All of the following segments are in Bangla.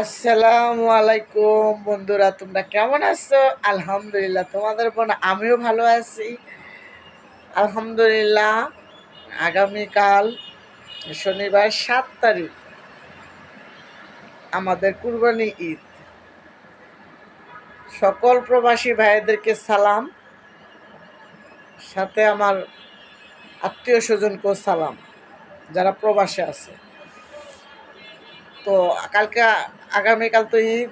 আসসালামু আলাইকুম বন্ধুরা, তোমরা কেমন আছো? আলহামদুলিল্লাহ, তোমাদের বোন, আমিও ভালো আছি। আলহামদুলিল্লাহ, আগামীকাল শনিবার সাত তারিখ, আমাদের কুরবানি ঈদ। সকল প্রবাসী ভাইদেরকে সালাম, সাথে আমার আত্মীয় স্বজনকেও সালাম, যারা প্রবাসে আছে। তো কালকে আগামীকাল তো ঈদ।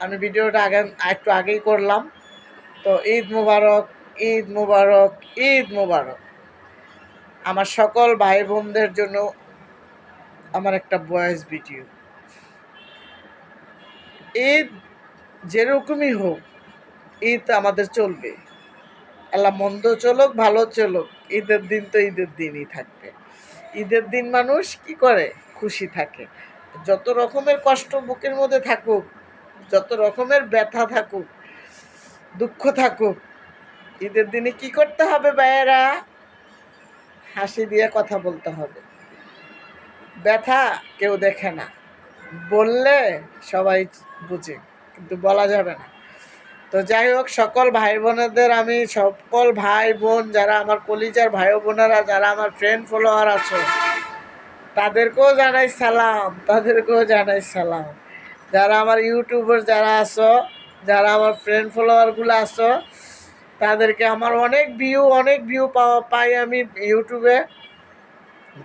আমি ভিডিওটা আগে, একটু আগেই করলাম। তো ঈদ মুবারক ঈদ মুবারক ঈদ মুবারক। আমার সকল ভাই বোনদের জন্য আমার একটা ভয়েস ভিডিও। ঈদ যেরকমই হোক, ঈদ আমাদের চলবে। আল্লাহ মন্দ চলুক, ভালো চলুক, ঈদের দিন তো ঈদের দিনই থাকবে। ঈদের দিন মানুষ কি করে? খুশি থাকে। যত রকমের কষ্ট বুকের মধ্যে থাকুক, যত রকমের ব্যথা থাকুক, দুঃখ থাকুক, ঈদের দিনে কি করতে হবে ভাইয়েরা? হাসি দিয়ে কথা বলতে হবে। ব্যথা কেউ দেখে না। বললে সবাই বুঝে, কিন্তু বলা যাবে না। তো যাই হোক, সকল ভাই বোনেদের আমি, সকল ভাই বোন যারা আমার কলিজার ভাই বোনেরা যারা আমার ফ্রেন্ড ফলোয়ার আছে তাদেরকেও জানাই সালাম, তাদেরকেও জানাই সালাম। যারা আমার ইউটিউবার যারা আছো, যারা আমার ফ্রেন্ড ফলোয়ারগুলো আছো, তাদেরকে আমার অনেক ভিউ অনেক ভিউ পাওয়া পাই আমি ইউটিউবে।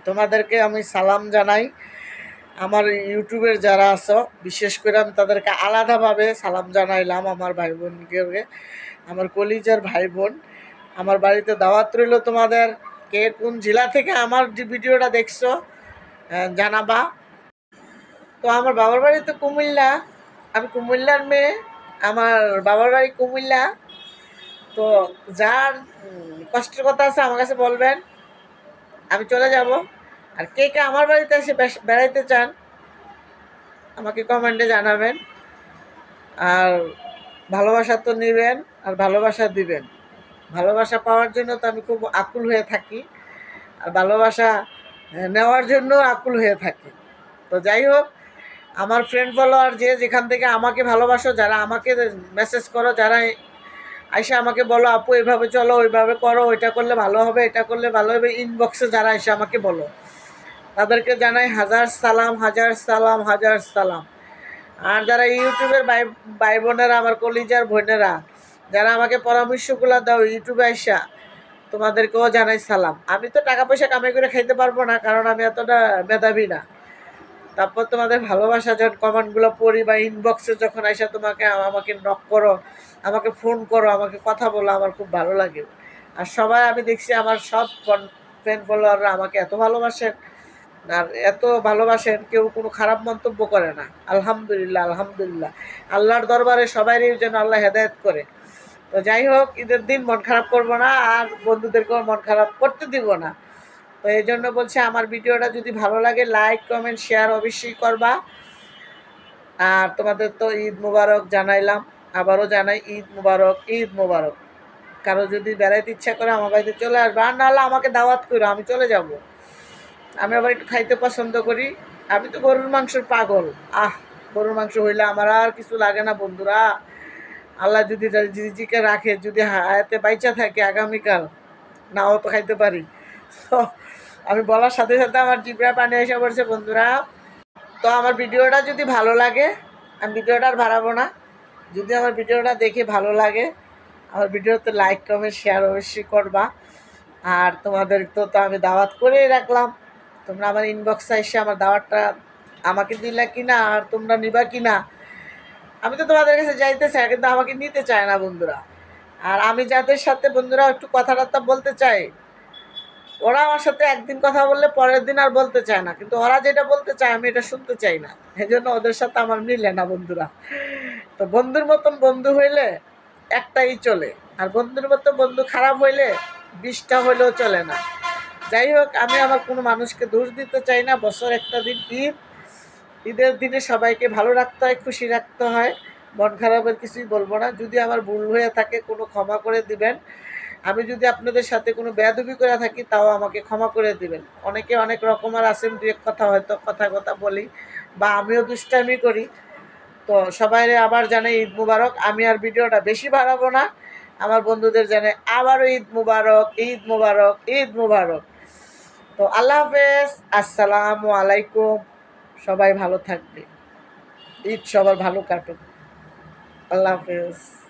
তোমাদেরকে আমি সালাম জানাই। আমার ইউটিউবের যারা আছো, বিশেষ করে আমি তাদেরকে আলাদাভাবে সালাম জানাইলাম আমার ভাই বোনকে আমার কলিজার ভাই বোন আমার বাড়িতে দাওয়াত রইল তোমাদের। কে কোন জেলা থেকে আমার ভিডিওটা দেখছ জানাবা। তো আমার বাবার বাড়ি তো কুমিল্লা। আমি কুমিল্লার মেয়ে, আমার বাবার বাড়ি কুমিল্লা। তো যার কষ্টের কথা আছে আমার কাছে বলবেন। আমি চলে যাব। আর কে কে আমার বাড়িতে এসে বেড়াইতে চান, আমাকে কমেন্টে জানাবেন। আর ভালোবাসা তো নেবেন, আর ভালোবাসা দিবেন। ভালোবাসা পাওয়ার জন্য তো আমি খুব আকুল হয়ে থাকি। আর ভালোবাসা নেওয়ার জন্য আকুল হয়ে থাকে। তো যাই হোক, আমার ফ্রেন্ড ফলোয়ার যে যেখান থেকে আমাকে ভালোবাসো, যারা আমাকে মেসেজ করো, যারা আইসা আমাকে বলো, আপু এইভাবে চলো, ওইভাবে করো, ওইটা করলে ভালো হবে, এটা করলে ভালো হবে ইনবক্সে যারা এসে আমাকে বলো, তাদেরকে জানাই হাজার সালাম হাজার সালাম হাজার সালাম। আর যারা ইউটিউবের ভাই ভাই বোনেরা, আমার কলিজার বোনেরা, যারা আমাকে পরামর্শগুলো দাও ইউটিউবে আইসা তোমাদেরকেও জানাই সালাম। আমি তো টাকা পয়সা কামাই করে খাইতে পারব না, কারণ আমি এতটা মেধাবী না। তারপর তোমাদের ভালোবাসা যখন কমেন্টগুলো পড়ি বা ইনবক্সে যখন আইসা তোমাকে আমাকে নক করো, আমাকে ফোন করো, আমাকে কথা বলো, আমার খুব ভালো লাগে। আর সবাই আমি দেখছি আমার সব ফ্রেন্ড ফলোয়াররা আমাকে এত ভালোবাসেন, আর এত ভালোবাসেন, কেউ কোনো খারাপ মন্তব্য করে না। আলহামদুলিল্লাহ আলহামদুলিল্লাহ। আল্লাহর দরবারে সবারই যেন আল্লাহ হেদায়ত করে। তো যাই হোক, ঈদের দিন মন খারাপ করব না আর বন্ধুদেরকেও মন খারাপ করতে দিব না। তো এই জন্য বলছে আমার ভিডিওটা যদি ভালো লাগে লাইক কমেন্ট শেয়ার অবশ্যই করবা। আর তোমাদের তো ঈদ মুবারক জানাইলাম, আবারও জানাই ঈদ মুবারক ঈদ মুবারক। কারও যদি বেড়াইতে ইচ্ছা করে আমার বাড়িতে চলে আসবে, আর নাহলে আমাকে দাওয়াত করো, আমি চলে যাব। আমি আবার একটু খাইতে পছন্দ করি। আমি তো গরুর মাংসের পাগল। আহ, গরুর মাংস হইলে আমার আর কিছু লাগে না বন্ধুরা। আল্লাহ যদি জিজিকে রাখে, যদি হায়াতে বাইচা থাকে আগামীকাল, নাও তো খাইতে পারি। তো আমি বলার সাথে সাথে আমার জিবরা পানি এসে পড়ছে, বন্ধুরা। তো আমার ভিডিওটা যদি ভালো লাগে, আমি ভিডিওটা আর বাড়াবো না। যদি আমার ভিডিওটা দেখে ভালো লাগে, আমার ভিডিওতে লাইক, কমেন্ট, শেয়ার অবশ্যই করবা। আর তোমাদের তো তো আমি দাওয়াত করেই রাখলাম। তোমরা আমার ইনবক্সে এসে আমার দাওয়াতটা আমাকে দিলা কি না আর তোমরা নিবা কি না আমি তো তোমাদের কাছে যাইতে চাই কিন্তু আমাকে নিতে চায় না বন্ধুরা। আর আমি যাদের সাথে বন্ধুরা একটু কথাবার্তা বলতে চাই, ওরা আমার সাথে একদিন কথা বললে পরের দিন আর বলতে চায় না। কিন্তু ওরা যেটা বলতে চায়, আমি এটা শুনতে চাই না। এই জন্য ওদের সাথে আমার মিলে না বন্ধুরা। তো বন্ধুর মতন বন্ধু হইলে একটাই চলে, আর বন্ধুর মতো বন্ধু খারাপ হইলে বিষটা হইলেও চলে না। যাই হোক, আমি আমার কোনো মানুষকে দোষ দিতে চাই না। বছর একটা দিন ঈদ ঈদের দিনে সবাইকে ভালো রাখতে হয়, খুশি রাখতে হয়। মন খারাপের কিছুই বলব না। যদি আমার ভুল হয়ে থাকে, কোনো ক্ষমা করে দিবেন। আমি যদি আপনাদের সাথে কোনো বেয়াদবি করে থাকি, তাও আমাকে ক্ষমা করে দিবেন। অনেকে অনেক রকমের আছেন দু এক কথা হয়তো কথা কথা বলি বা আমিও দুষ্টামি করি। তো সবাই আবার জানে ঈদ মুবারক। আমি আর ভিডিওটা বেশি বাড়াবো না। আমার বন্ধুদের জানে আবারও ঈদ মুবারক ঈদ মুবারক ঈদ মুবারক। তো আল্লাহ হাফেজ। আসসালামু আলাইকুম। সবাই ভালো থাকবে। ঈদ সবার ভালো কাটুক। আল্লাহ হাফেজ।